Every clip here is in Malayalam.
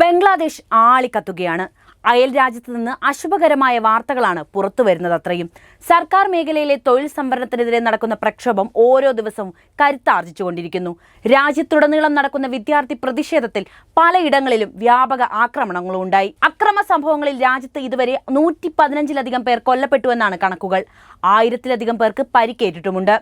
ബംഗ്ലാദേശ് ആളിക്കത്തുകയാണ് അയൽ രാജ്യത്ത് നിന്ന് അശുഭകരമായ വാർത്തകളാണ് പുറത്തു വരുന്നത് അത്രയും. സർക്കാർ മേഖലയിലെ തൊഴിൽ സംവരണത്തിനെതിരെ നടക്കുന്ന പ്രക്ഷോഭം ഓരോ ദിവസവും കരുത്താർജിച്ചുകൊണ്ടിരിക്കുന്നു. രാജ്യത്തുടനീളം നടക്കുന്ന വിദ്യാർത്ഥി പ്രതിഷേധത്തിൽ പലയിടങ്ങളിലും വ്യാപക ആക്രമണങ്ങളും ഉണ്ടായി. അക്രമ സംഭവങ്ങളിൽ രാജ്യത്ത് ഇതുവരെ നൂറ്റി പതിനഞ്ചിലധികം പേർ കൊല്ലപ്പെട്ടുവെന്നാണ് കണക്കുകൾ. ആയിരത്തിലധികം പേർക്ക് പരിക്കേറ്റിട്ടുമുണ്ട്.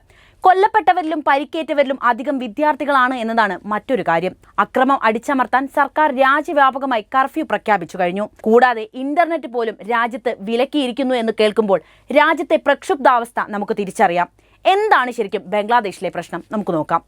കൊല്ലപ്പെട്ടവരിലും പരിക്കേറ്റവരിലും അധികം വിദ്യാർത്ഥികളാണ് എന്നതാണ് മറ്റൊരു കാര്യം. അക്രമം അടിച്ചമർത്താൻ സർക്കാർ രാജ്യവ്യാപകമായി കർഫ്യൂ പ്രഖ്യാപിച്ചു കഴിഞ്ഞു. കൂടാതെ ഇന്റർനെറ്റ് പോലും രാജ്യത്ത് വിലക്കിയിരിക്കുന്നു എന്ന് കേൾക്കുമ്പോൾ രാജ്യത്തെ പ്രക്ഷുബ്ധാവസ്ഥ നമുക്ക് തിരിച്ചറിയാം. എന്താണ് ശരിക്കും ബംഗ്ലാദേശിലെ പ്രശ്നം? നമുക്ക് നോക്കാം.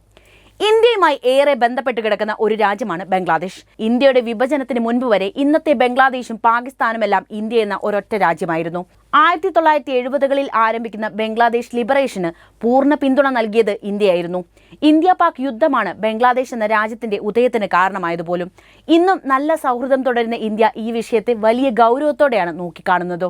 ഇന്ത്യയുമായി ഏറെ ബന്ധപ്പെട്ട് കിടക്കുന്ന ഒരു രാജ്യമാണ് ബംഗ്ലാദേശ്. ഇന്ത്യയുടെ വിഭജനത്തിന് മുൻപ് വരെ ഇന്നത്തെ ബംഗ്ലാദേശും പാകിസ്ഥാനുമെല്ലാം ഇന്ത്യ എന്ന ഒരൊറ്റ രാജ്യമായിരുന്നു. ആയിരത്തി തൊള്ളായിരത്തി എഴുപതുകളിൽ ആരംഭിക്കുന്ന ബംഗ്ലാദേശ് ലിബറേഷന് പൂർണ പിന്തുണ നൽകിയത് ഇന്ത്യയായിരുന്നു. ഇന്ത്യ പാക് യുദ്ധമാണ് ബംഗ്ലാദേശ് എന്ന രാജ്യത്തിന്റെ ഉദയത്തിന് കാരണമായതുപോലും. ഇന്നും നല്ല സൗഹൃദം തുടരുന്ന ഇന്ത്യ ഈ വിഷയത്തെ വലിയ ഗൗരവത്തോടെയാണ് നോക്കിക്കാണുന്നത്.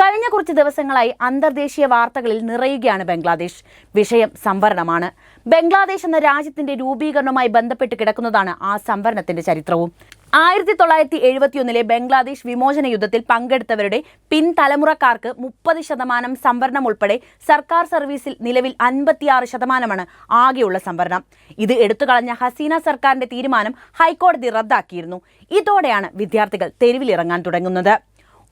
കഴിഞ്ഞ കുറച്ച് ദിവസങ്ങളായി അന്തർദേശീയ വാർത്തകളിൽ നിറയുകയാണ് ബംഗ്ലാദേശ്. വിഷയം സംവരണമാണ്. ബംഗ്ലാദേശ് എന്ന രാജ്യത്തിന്റെ രൂപീകരണവുമായി ബന്ധപ്പെട്ട് കിടക്കുന്നതാണ് ആ സംവരണത്തിന്റെ ചരിത്രവും. ആയിരത്തി തൊള്ളായിരത്തി എഴുപത്തിയൊന്നിലെ ബംഗ്ലാദേശ് വിമോചന യുദ്ധത്തിൽ പങ്കെടുത്തവരുടെ പിൻതലമുറക്കാർക്ക് മുപ്പത് ശതമാനം സംവരണം ഉൾപ്പെടെ സർക്കാർ സർവീസിൽ നിലവിൽ അൻപത്തിയാറ് ശതമാനമാണ് ആകെയുള്ള സംവരണം. ഇത് എടുത്തുകളഞ്ഞ ഹസീന സർക്കാരിന്റെ തീരുമാനം ഹൈക്കോടതി റദ്ദാക്കിയിരുന്നു. ഇതോടെയാണ് വിദ്യാർത്ഥികൾ തെരുവിലിറങ്ങാൻ തുടങ്ങുന്നത്.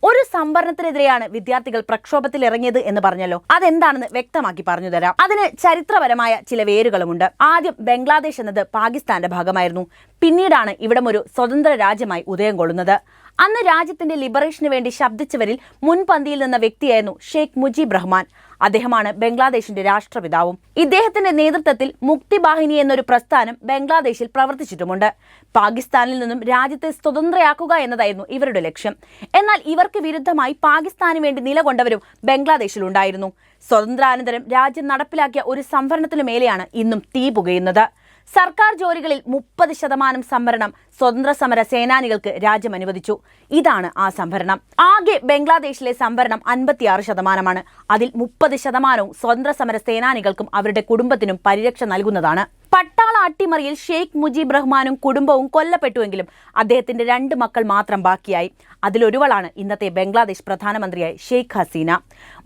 ഒരു സംവരണത്തിനെതിരെയാണ് വിദ്യാർത്ഥികൾ പ്രക്ഷോഭത്തിൽ ഇറങ്ങിയത് എന്ന് പറഞ്ഞല്ലോ. അതെന്താണെന്ന് വ്യക്തമാക്കി പറഞ്ഞു തരാം. അതിന് ചരിത്രപരമായ ചില വേരുകളുമുണ്ട്. ആദ്യം ബംഗ്ലാദേശ് എന്നത് പാകിസ്ഥാന്റെ ഭാഗമായിരുന്നു. പിന്നീടാണ് ഇവിടം ഒരു സ്വതന്ത്ര രാജ്യമായി ഉദയം കൊള്ളുന്നത്. അന്ന് രാജ്യത്തിന്റെ ലിബറേഷന് വേണ്ടി ശബ്ദിച്ചവരിൽ മുൻപന്തിയിൽ നിന്ന വ്യക്തിയായിരുന്നു ഷെയ്ഖ് മുജീബ് റഹ്മാൻ. അദ്ദേഹമാണ് ബംഗ്ലാദേശിന്റെ രാഷ്ട്രപിതാവും. ഇദ്ദേഹത്തിന്റെ നേതൃത്വത്തിൽ മുക്തിബാഹിനി എന്നൊരു പ്രസ്ഥാനം ബംഗ്ലാദേശിൽ പ്രവർത്തിച്ചിട്ടുമുണ്ട്. പാകിസ്ഥാനിൽ നിന്നും രാജ്യത്തെ സ്വതന്ത്രയാക്കുക എന്നതായിരുന്നു ഇവരുടെ ലക്ഷ്യം. എന്നാൽ ഇവർക്ക് വിരുദ്ധമായി പാകിസ്ഥാന് വേണ്ടി നിലകൊണ്ടവരും ബംഗ്ലാദേശിൽ ഉണ്ടായിരുന്നു. സ്വതന്ത്രാനന്തരം രാജ്യം നടപ്പിലാക്കിയ ഒരു സംവരണത്തിനു മേലെയാണ് ഇന്നും തീ പുകയുന്നത്. സർക്കാർ ജോലികളിൽ മുപ്പത് ശതമാനം സംവരണം സ്വതന്ത്ര സമര സേനാനികൾക്ക് രാജ്യം അനുവദിച്ചു. ഇതാണ് ആ സംവരണം. ആകെ ബംഗ്ലാദേശിലെ സംവരണം അൻപത്തിയാറ് ശതമാനമാണ്. അതിൽ മുപ്പത് ശതമാനവും സ്വതന്ത്ര സമര സേനാനികൾക്കും അവരുടെ കുടുംബത്തിനും പരിരക്ഷ നൽകുന്നതാണ്. പട്ടാള അട്ടിമറിയിൽ ഷെയ്ഖ് മുജീബ് റഹ്മാനും കുടുംബവും കൊല്ലപ്പെട്ടുവെങ്കിലും അദ്ദേഹത്തിന്റെ രണ്ട് മക്കൾ മാത്രം ബാക്കിയായി. അതിലൊരുവളാണ് ഇന്നത്തെ ബംഗ്ലാദേശ് പ്രധാനമന്ത്രിയായ ഷെയ്ഖ് ഹസീന.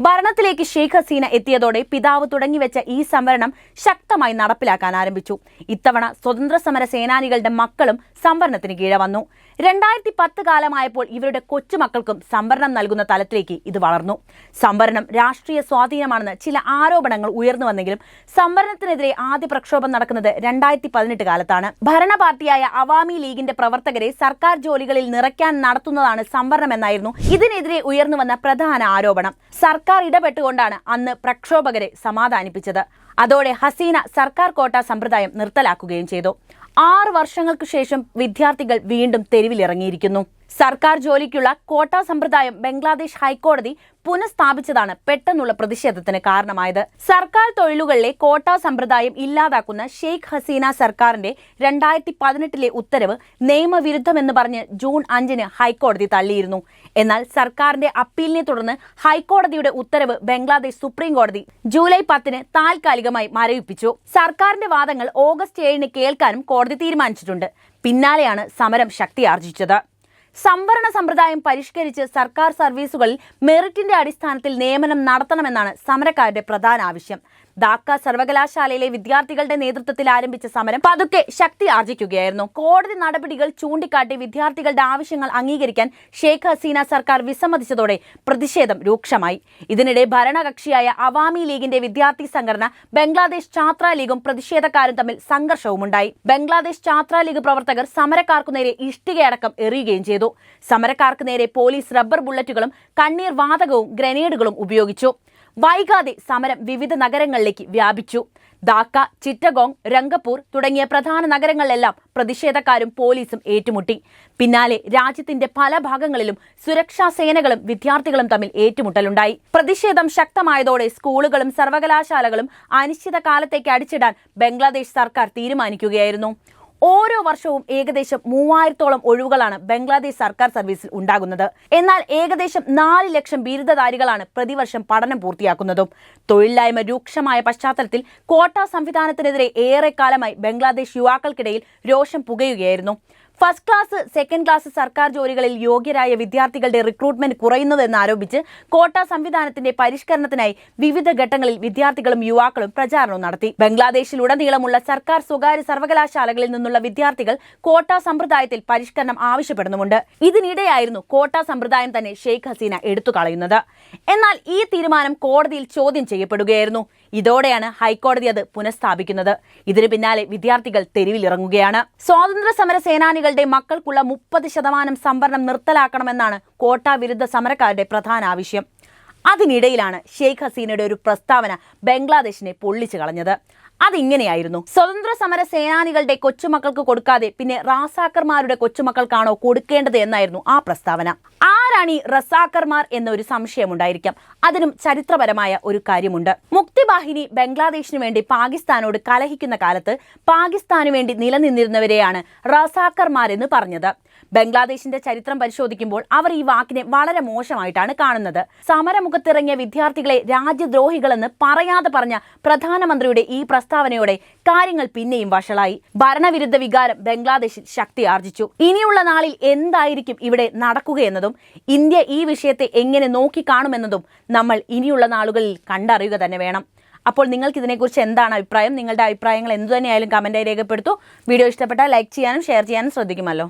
ഭരണത്തിലേക്ക് ഷെയ്ഖ് ഹസീന എത്തിയതോടെ പിതാവ് തുടങ്ങിവെച്ച ഈ സംവരണം ശക്തമായി നടപ്പിലാക്കാൻ ആരംഭിച്ചു. ഇത്തവണ സ്വതന്ത്ര സമര സേനാനികളുടെ മക്കളും സംവരണത്തിന് കീഴ വന്നു. രണ്ടായിരത്തി പത്ത് കാലമായപ്പോൾ ഇവരുടെ കൊച്ചുമക്കൾക്കും സംവരണം നൽകുന്ന തലത്തിലേക്ക് ഇത് വളർന്നു. സംവരണം രാഷ്ട്രീയ സ്വാധീനമാണെന്ന് ചില ആരോപണങ്ങൾ ഉയർന്നു വന്നെങ്കിലും സംവരണത്തിനെതിരെ ആദ്യ പ്രക്ഷോഭം നടക്കുന്നത് രണ്ടായിരത്തി പതിനെട്ട് കാലത്താണ്. ഭരണപാർട്ടിയായ അവാമി ലീഗിന്റെ പ്രവർത്തകരെ സർക്കാർ ജോലികളിൽ നിറയ്ക്കാൻ നടത്തുന്നതാണ് സംവരണം എന്നായിരുന്നു ഇതിനെതിരെ ഉയർന്നു വന്ന പ്രധാന ആരോപണം. സർക്കാർ ഇടപെട്ടുകൊണ്ടാണ് അന്ന് പ്രക്ഷോഭകരെ സമാധാനിപ്പിച്ചത്. അതോടെ ഹസീന സർക്കാർ കോട്ട സമ്പ്രദായം നിർത്തലാക്കുകയും ചെയ്തു. ആറ് വർഷങ്ങൾക്ക് ശേഷം വിദ്യാർത്ഥികൾ വീണ്ടും തെരുവിലിറങ്ങിയിരിക്കുന്നു. സർക്കാർ ജോലിക്കുള്ള കോട്ട സമ്പ്രദായം ബംഗ്ലാദേശ് ഹൈക്കോടതി പുനഃസ്ഥാപിച്ചതാണ് പെട്ടെന്നുള്ള പ്രതിഷേധത്തിന് കാരണമായത്. സർക്കാർ തൊഴിലുകളിലെ കോട്ട സമ്പ്രദായം ഇല്ലാതാക്കുന്ന ഷെയ്ഖ് ഹസീന സർക്കാരിന്റെ രണ്ടായിരത്തി പതിനെട്ടിലെ ഉത്തരവ് നിയമവിരുദ്ധമെന്ന് പറഞ്ഞ് ജൂൺ അഞ്ചിന് ഹൈക്കോടതി തള്ളിയിരുന്നു. എന്നാൽ സർക്കാരിന്റെ അപ്പീലിനെ തുടർന്ന് ഹൈക്കോടതിയുടെ ഉത്തരവ് ബംഗ്ലാദേശ് സുപ്രീം കോടതി ജൂലൈ പത്തിന് താൽക്കാലികമായി മരവിപ്പിച്ചു. സർക്കാരിന്റെ വാദങ്ങൾ ഓഗസ്റ്റ് ഏഴിന് കേൾക്കാനും കോടതി തീരുമാനിച്ചിട്ടുണ്ട്. പിന്നാലെയാണ് സമരം ശക്തിയാർജിച്ചത്. സംവരണ സമ്പ്രദായം പരിഷ്കരിച്ച് സർക്കാർ സർവീസുകളിൽ മെറിറ്റിന്റെ അടിസ്ഥാനത്തിൽ നിയമനം നടത്തണമെന്നാണ് സമരക്കാരുടെ പ്രധാന ആവശ്യം. ധാക്ക സർവകലാശാലയിലെ വിദ്യാർത്ഥികളുടെ നേതൃത്വത്തിൽ ആരംഭിച്ച സമരം പതുക്കെ ശക്തി ആർജിക്കുകയായിരുന്നു. കോടതി നടപടികൾ ചൂണ്ടിക്കാട്ടി വിദ്യാർത്ഥികളുടെ ആവശ്യങ്ങൾ അംഗീകരിക്കാൻ ഷെയ്ഖ് ഹസീന സർക്കാർ വിസമ്മതിച്ചതോടെ പ്രതിഷേധം രൂക്ഷമായി. ഇതിനിടെ ഭരണകക്ഷിയായ അവാമി ലീഗിന്റെ വിദ്യാർത്ഥി സംഘടന ബംഗ്ലാദേശ് ഛാത്ര ലീഗും പ്രതിഷേധക്കാരും തമ്മിൽ സംഘർഷവുമുണ്ടായി. ബംഗ്ലാദേശ് ഛാത്ര ലീഗ് പ്രവർത്തകർ സമരക്കാർക്കു നേരെ ഇഷ്ടികയടക്കം എറിയുകയും ചെയ്തു. സമരക്കാർക്ക് നേരെ പോലീസ് റബ്ബർ ബുള്ളറ്റുകളും കണ്ണീർ വാതകവും ഗ്രനേഡുകളും ഉപയോഗിച്ചു. വൈകാതെ സമരം വിവിധ നഗരങ്ങളിലേക്ക് വ്യാപിച്ചു. ധാക്ക ചിറ്റഗോങ് രംഗപൂർ തുടങ്ങിയ പ്രധാന നഗരങ്ങളിലെല്ലാം പ്രതിഷേധക്കാരും പോലീസും ഏറ്റുമുട്ടി. പിന്നാലെ രാജ്യത്തിന്റെ പല ഭാഗങ്ങളിലും സുരക്ഷാ സേനകളും വിദ്യാർത്ഥികളും തമ്മിൽ ഏറ്റുമുട്ടലുണ്ടായി. പ്രതിഷേധം ശക്തമായതോടെ സ്കൂളുകളും സർവകലാശാലകളും അനിശ്ചിതകാലത്തേക്ക് അടിച്ചിടാൻ ബംഗ്ലാദേശ് സർക്കാർ തീരുമാനിക്കുകയായിരുന്നു. ഓരോ വർഷവും ഏകദേശം മൂവായിരത്തോളം ഒഴിവുകളാണ് ബംഗ്ലാദേശ് സർക്കാർ സർവീസിൽ ഉണ്ടാകുന്നത്. എന്നാൽ ഏകദേശം നാല് ലക്ഷം ബിരുദധാരികളാണ് പ്രതിവർഷം പഠനം പൂർത്തിയാക്കുന്നതും. തൊഴിലില്ലായ്മ രൂക്ഷമായ പശ്ചാത്തലത്തിൽ കോട്ട സംവിധാനത്തിനെതിരെ ഏറെക്കാലമായി ബംഗ്ലാദേശ് യുവാക്കൾക്കിടയിൽ രോഷം പുകയുകയായിരുന്നു. ഫസ്റ്റ് ക്ലാസ് സെക്കൻഡ് ക്ലാസ് സർക്കാർ ജോലികളിൽ യോഗ്യരായ വിദ്യാർത്ഥികളുടെ റിക്രൂട്ട്മെന്റ് കുറയുന്നതെന്ന് ആരോപിച്ച് കോട്ട സംവിധാനത്തിന്റെ പരിഷ്കരണത്തിനായി വിവിധ ഘട്ടങ്ങളിൽ വിദ്യാർത്ഥികളും യുവാക്കളും പ്രചാരണം നടത്തി. ബംഗ്ലാദേശിലുടനീളമുള്ള സർക്കാർ സ്വകാര്യ സർവകലാശാലകളിൽ നിന്നുള്ള വിദ്യാർത്ഥികൾ കോട്ട സമ്പ്രദായത്തിൽ പരിഷ്കരണം ആവശ്യപ്പെടുന്നുമുണ്ട്. ഇതിനിടെയായിരുന്നു കോട്ട സമ്പ്രദായം തന്നെ ഷെയ്ഖ് ഹസീന എടുത്തു കളയുന്നത് എന്നാൽ ഈ തീരുമാനം കോടതിയിൽ ചോദ്യം ചെയ്യപ്പെടുകയായിരുന്നു. ഇതോടെയാണ് ഹൈക്കോടതി അത് പുനഃസ്ഥാപിക്കുന്നത്. ഇതിനു പിന്നാലെ വിദ്യാർത്ഥികൾ തെരുവിലിറങ്ങുകയാണ്. സ്വാതന്ത്ര്യ സമര സേനാനികളുടെ മക്കൾക്കുള്ള മുപ്പത് ശതമാനം സംവരണം നിർത്തലാക്കണമെന്നാണ് കോട്ട വിരുദ്ധ സമരക്കാരുടെ പ്രധാന ആവശ്യം. അതിനിടയിലാണ് ഷെയ്ഖ് ഹസീനയുടെ ഒരു പ്രസ്താവന ബംഗ്ലാദേശിനെ പൊള്ളിച്ചു കളഞ്ഞത്. അതിങ്ങനെയായിരുന്നു. സ്വതന്ത്ര സമര സേനാനികളുടെ കൊച്ചുമക്കൾക്ക് കൊടുക്കാതെ പിന്നെ റാസാക്കർമാരുടെ കൊച്ചുമക്കൾക്കാണോ കൊടുക്കേണ്ടത് എന്നായിരുന്നു ആ പ്രസ്താവന. ആരാണ് ഈ റസാക്കർമാർ എന്നൊരു സംശയമുണ്ടായിരിക്കാം. അതിനും ചരിത്രപരമായ ഒരു കാര്യമുണ്ട്. മുക്തിവാഹിനി ബംഗ്ലാദേശിനു വേണ്ടി പാകിസ്ഥാനോട് കലഹിക്കുന്ന കാലത്ത് പാകിസ്ഥാനു വേണ്ടി നിലനിന്നിരുന്നവരെയാണ് റസാക്കർമാരെന്ന് പറഞ്ഞത്. ബംഗ്ലാദേശിന്റെ ചരിത്രം പരിശോധിക്കുമ്പോൾ അവർ ഈ വാക്കിനെ വളരെ മോശമായിട്ടാണ് കാണുന്നത്. സമരമുഖത്തിറങ്ങിയ വിദ്യാർത്ഥികളെ രാജ്യദ്രോഹികളെന്ന് പറയാതെ പറഞ്ഞ പ്രധാനമന്ത്രിയുടെ ഈ പ്രസ്താവനയോടെ കാര്യങ്ങൾ പിന്നെയും വഷളായി. ഭരണവിരുദ്ധ വികാരം ബംഗ്ലാദേശിൽ ശക്തി ആർജിച്ചു. ഇനിയുള്ള നാളിൽ എന്തായിരിക്കും ഇവിടെ നടക്കുകയെന്നതും ഇന്ത്യ ഈ വിഷയത്തെ എങ്ങനെ നോക്കിക്കാണുമെന്നതും നമ്മൾ ഇനിയുള്ള നാളുകളിൽ കണ്ടറിയുക തന്നെ വേണം. അപ്പോൾ നിങ്ങൾക്ക് ഇതിനെക്കുറിച്ച് എന്താണ് അഭിപ്രായം? നിങ്ങളുടെ അഭിപ്രായങ്ങൾ എന്തു തന്നെയായാലും കമന്റായി രേഖപ്പെടുത്തൂ. വീഡിയോ ഇഷ്ടപ്പെട്ടാൽ ലൈക്ക് ചെയ്യാനും ഷെയർ ചെയ്യാനും ശ്രദ്ധിക്കുമല്ലോ.